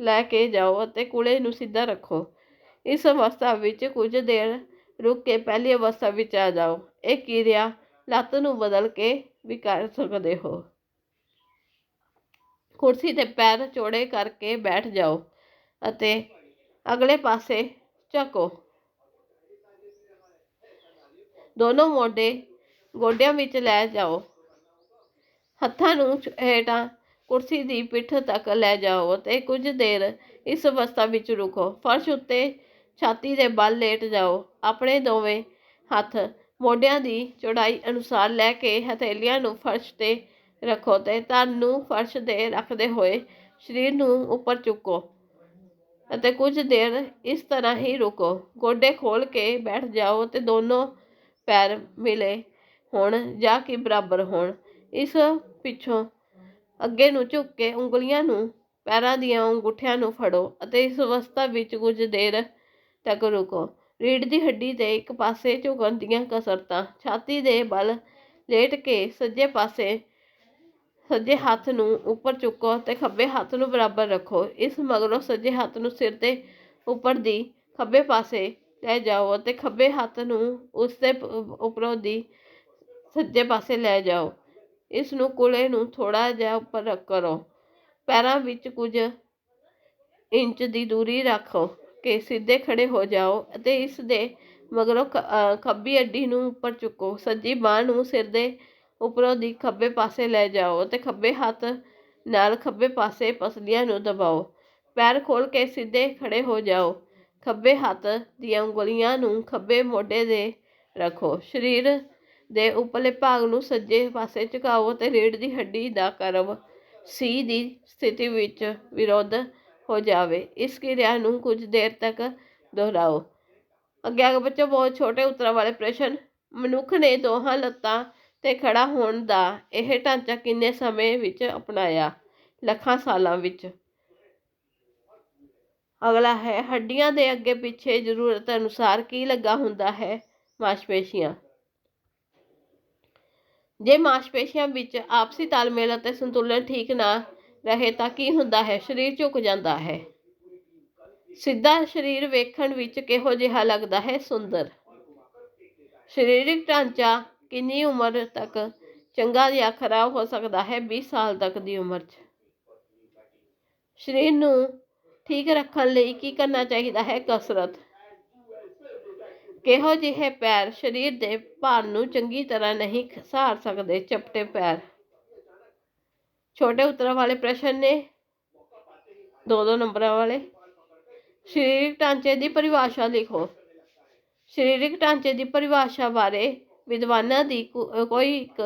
ਲੈ ਕੇ ਜਾਓ ਅਤੇ ਕੁਲੇ ਨੂੰ ਸਿੱਧਾ ਰੱਖੋ। ਇਸ ਅਵਸਥਾ ਵਿੱਚ ਕੁਝ ਦੇਰ ਰੁਕ ਕੇ ਪਹਿਲੀ ਅਵਸਥਾ ਵਿੱਚ ਆ ਜਾਓ। ਇਹ ਕਿਰਿਆ ਲੱਤ ਨੂੰ ਬਦਲ ਕੇ ਵੀ ਕਰ ਸਕਦੇ ਹੋ। ਕੁਰਸੀ ਤੇ ਪੈਰ ਚੌੜੇ ਕਰਕੇ ਬੈਠ ਜਾਓ ਅਤੇ ਅਗਲੇ ਪਾਸੇ ਝੁਕੋ। ਦੋਨੋਂ ਮੋਢੇ ਗੋਡਿਆਂ ਵਿੱਚ ਲੈ ਜਾਓ। ਹੱਥਾਂ ਨੂੰ ਹੇਠਾਂ ਕੁਰਸੀ ਦੀ ਪਿੱਠ ਤੱਕ ਲੈ ਜਾਓ ਅਤੇ ਕੁਝ ਦੇਰ ਇਸ ਅਵਸਥਾ ਵਿੱਚ ਰੁਕੋ। ਫਰਸ਼ ਉੱਤੇ ਛਾਤੀ ਦੇ ਬਲ ਲੇਟ ਜਾਓ। ਆਪਣੇ ਦੋਵੇਂ ਹੱਥ ਮੋਢਿਆਂ ਦੀ ਚੌੜਾਈ ਅਨੁਸਾਰ ਲੈ ਕੇ ਹਥੇਲੀਆਂ ਨੂੰ ਫਰਸ਼ ਤੇ ਰੱਖੋ ਤੇ ਤਨ ਨੂੰ ਫਰਸ਼ ਤੇ ਰੱਖਦੇ ਹੋਏ ਸਰੀਰ ਨੂੰ ਉੱਪਰ ਚੁੱਕੋ ਅਤੇ ਕੁਝ ਦੇਰ ਇਸ ਤਰ੍ਹਾਂ ਹੀ ਰੁਕੋ। ਗੋਡੇ ਖੋਲ ਕੇ ਬੈਠ ਜਾਓ ਤੇ ਦੋਨੋਂ ਪੈਰ ਮਿਲੇ ਹੋਣ ਜਾਂ ਕਿ ਬਰਾਬਰ ਹੋਣ। ਇਸ ਪਿੱਛੋਂ ਅੱਗੇ ਨੂੰ ਝੁੱਕ ਕੇ ਉਂਗਲੀਆਂ ਨੂੰ, ਪੈਰਾਂ ਦੀਆਂ ਅੰਗੂਠਿਆਂ ਨੂੰ ਫੜੋ ਅਤੇ ਇਸ ਅਵਸਥਾ ਵਿੱਚ ਕੁਝ ਦੇਰ ਤੱਕ ਰੁਕੋ। ਰੀੜ੍ਹ ਦੀ ਹੱਡੀ ਦੇ ਇੱਕ ਪਾਸੇ ਝੁਕਣ ਦੀਆਂ ਕਸਰਤਾਂ, ਛਾਤੀ ਦੇ ਬਲ ਲੇਟ ਕੇ ਸੱਜੇ ਪਾਸੇ, ਸੱਜੇ ਹੱਥ ਨੂੰ ਉੱਪਰ ਚੁੱਕੋ ਅਤੇ ਖੱਬੇ ਹੱਥ ਨੂੰ ਬਰਾਬਰ ਰੱਖੋ। ਇਸ ਮਗਰੋਂ ਸੱਜੇ ਹੱਥ ਨੂੰ ਸਿਰ ਦੇ ਉੱਪਰ ਦੀ ਖੱਬੇ ਪਾਸੇ ਲੈ ਜਾਓ ਅਤੇ ਖੱਬੇ ਹੱਥ ਨੂੰ ਉਸ ਦੇ ਉੱਪਰੋਂ ਦੀ ਸੱਜੇ ਪਾਸੇ ਲੈ ਜਾਓ। ਇਸ ਨੂੰ ਕੁਲੇ ਨੂੰ ਥੋੜ੍ਹਾ ਜਿਹਾ ਉੱਪਰ ਕਰੋ। ਪੈਰਾਂ ਵਿੱਚ ਕੁਝ ਇੰਚ ਦੀ ਦੂਰੀ ਰੱਖੋ ਕਿ ਸਿੱਧੇ ਖੜ੍ਹੇ ਹੋ ਜਾਓ ਅਤੇ ਇਸ ਦੇ ਮਗਰੋਂ ਖੱਬੀ ਅੱਡੀ ਨੂੰ ਉੱਪਰ ਚੁੱਕੋ। ਸੱਜੀ ਬਾਂਹ ਨੂੰ ਸਿਰ ਦੇ ਉੱਪਰੋਂ ਦੀ ਖੱਬੇ ਪਾਸੇ ਲੈ ਜਾਓ ਅਤੇ ਖੱਬੇ ਹੱਥ ਨਾਲ ਖੱਬੇ ਪਾਸੇ ਪਸਲੀਆਂ ਨੂੰ ਦਬਾਓ। ਪੈਰ ਖੋਲ੍ਹ ਕੇ ਸਿੱਧੇ ਖੜ੍ਹੇ ਹੋ ਜਾਓ। ਖੱਬੇ ਹੱਥ ਦੀਆਂ ਉਂਗਲੀਆਂ ਨੂੰ ਖੱਬੇ ਮੋਢੇ ਦੇ ਰੱਖੋ। ਸਰੀਰ ਦੇ ਉੱਪਰਲੇ ਭਾਗ ਨੂੰ ਸੱਜੇ ਪਾਸੇ ਝੁਕਾਓ ਅਤੇ ਰੀੜ੍ਹ ਦੀ ਹੱਡੀ ਦਾ ਕਰਵ ਸੀ ਦੀ ਸਥਿਤੀ ਵਿੱਚ ਵਿਰੋਧ ਹੋ ਜਾਵੇ। ਇਸ ਕਿਰਿਆ ਨੂੰ ਕੁਝ ਦੇਰ ਤੱਕ ਦੁਹਰਾਓ। ਅੱਗੇ ਅੱਗੇ ਬੱਚੋ, ਬਹੁਤ ਛੋਟੇ ਉੱਤਰਾਂ ਵਾਲੇ ਪ੍ਰਸ਼ਨ। ਮਨੁੱਖ ਨੇ ਦੋਹਾਂ ਲੱਤਾਂ ਤੇ ਖੜਾ ਹੋਣ ਦਾ ਇਹ ਢਾਂਚਾ ਕਿੰਨੇ ਸਮੇਂ ਵਿੱਚ ਅਪਣਾਇਆ? ਲੱਖਾਂ ਸਾਲਾਂ ਵਿੱਚ। ਅਗਲਾ ਹੈ, ਹੱਡੀਆਂ ਦੇ ਅੱਗੇ ਪਿੱਛੇ ਜ਼ਰੂਰਤ ਅਨੁਸਾਰ ਕੀ ਲੱਗਾ ਹੁੰਦਾ ਹੈ? ਮਾਸਪੇਸ਼ੀਆਂ। ਜੇ ਮਾਸਪੇਸ਼ੀਆਂ ਵਿੱਚ ਆਪਸੀ ਤਾਲਮੇਲ ਅਤੇ ਸੰਤੁਲਨ ਠੀਕ ਨਾ ਰਹੇ ਤਾਂ ਕੀ ਹੁੰਦਾ ਹੈ? ਸਰੀਰ ਝੁਕ ਜਾਂਦਾ ਹੈ। ਸਿੱਧਾ ਸਰੀਰ ਵੇਖਣ ਵਿੱਚ ਕਿਹੋ ਜਿਹਾ ਲੱਗਦਾ ਹੈ? ਸੁੰਦਰ। ਸਰੀਰਕ ਢਾਂਚਾ ਕਿੰਨੀ ਉਮਰ ਤੱਕ ਚੰਗਾ ਜਾਂ ਖਰਾਬ ਹੋ ਸਕਦਾ ਹੈ? 20 ਸਾਲ ਤੱਕ ਦੀ ਉਮਰ 'ਚ। ਸਰੀਰ ਨੂੰ ਠੀਕ ਰੱਖਣ ਲਈ ਕੀ ਕਰਨਾ ਚਾਹੀਦਾ ਹੈ? ਕਸਰਤ। ਕਿਹੋ ਜਿਹੇ ਪੈਰ ਸਰੀਰ ਦੇ ਭਾਰ ਨੂੰ ਚੰਗੀ ਤਰ੍ਹਾਂ ਨਹੀਂ ਸਹਾਰ ਸਕਦੇ? ਚਪਟੇ ਪੈਰ। ਛੋਟੇ ਉੱਤਰਾਂ ਵਾਲੇ ਪ੍ਰਸ਼ਨ ਨੇ। ਦੋ ਦੋ ਨੰਬਰਾਂ ਵਾਲੇ। ਸਰੀਰਕ ਢਾਂਚੇ ਦੀ ਪਰਿਭਾਸ਼ਾ ਲਿਖੋ। ਸਰੀਰਕ ਢਾਂਚੇ ਦੀ ਪਰਿਭਾਸ਼ਾ ਬਾਰੇ ਵਿਦਵਾਨਾਂ ਦੀ ਕੋਈ ਇੱਕ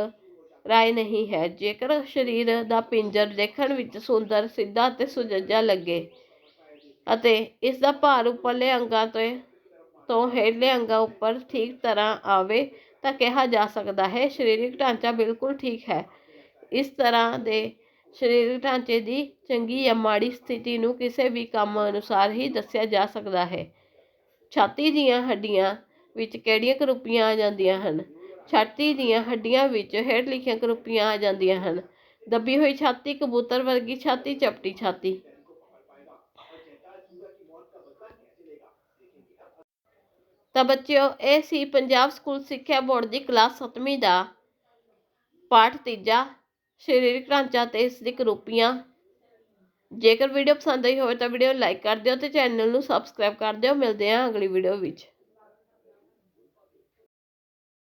ਰਾਏ ਨਹੀਂ ਹੈ। ਜੇਕਰ ਸਰੀਰ ਦਾ ਪਿੰਜਰ ਦੇਖਣ ਵਿੱਚ ਸੁੰਦਰ, ਸਿੱਧਾ ਅਤੇ ਸੁਜੱਜਾ ਲੱਗੇ ਅਤੇ ਇਸ ਦਾ ਭਾਰ ਉੱਪਰਲੇ ਅੰਗਾਂ ਤੋਂ ਤੋਂ ਹੇਠਲੇ ਅੰਗਾਂ ਉੱਪਰ ਠੀਕ ਤਰ੍ਹਾਂ ਆਵੇ ਤਾਂ ਕਿਹਾ ਜਾ ਸਕਦਾ ਹੈ। ਸਰੀਰਕ ਢਾਂਚਾ ਬਿਲਕੁਲ ਠੀਕ ਹੈ। ਇਸ ਤਰ੍ਹਾਂ ਦੇ ਸਰੀਰਕ ਢਾਂਚੇ ਦੀ ਚੰਗੀ ਜਾਂ ਮਾੜੀ ਸਥਿਤੀ ਨੂੰ ਕਿਸੇ ਵੀ ਕੰਮ ਅਨੁਸਾਰ ਹੀ ਦੱਸਿਆ ਜਾ ਸਕਦਾ ਹੈ। ਛਾਤੀ ਦੀਆਂ ਹੱਡੀਆਂ ਵਿੱਚ ਕਿਹੜੀਆਂ ਕਰੂਪੀਆਂ ਆ ਜਾਂਦੀਆਂ ਹਨ? ਛਾਤੀ ਦੀਆਂ ਹੱਡੀਆਂ ਵਿੱਚ ਹੇਠ ਲਿਖੀਆਂ ਕਰੂਪੀਆਂ ਆ ਜਾਂਦੀਆਂ ਹਨ। ਦੱਬੀ ਹੋਈ ਛਾਤੀ ਕਬੂਤਰ ਵਰਗੀ ਛਾਤੀ, ਚਪਟੀ ਛਾਤੀ। ਤਾਂ ਬੱਚਿਓ, ਇਹ ਸੀ ਪੰਜਾਬ ਸਕੂਲ ਸਿੱਖਿਆ ਬੋਰਡ ਦੀ ਕਲਾਸ 7ਵੀਂ ਦਾ ਪਾਠ ਤੀਜਾ। ਸਰੀਰਕ ਢਾਂਚਾ ਤੇ ਇਸ ਦੀ ਕਰੂਪੀਆਂ। ਜੇਕਰ ਵੀਡੀਓ ਪਸੰਦ ਆਈ ਹੋਵੇ ਤਾਂ ਵੀਡੀਓ ਲਾਈਕ ਕਰ ਦਿਓ ਤੇ ਚੈਨਲ ਨੂੰ ਸਬਸਕ੍ਰਾਈਬ ਕਰ ਦਿਓ। ਮਿਲਦੇ ਹਾਂ ਅਗਲੀ ਵੀਡੀਓ ਵਿੱਚ।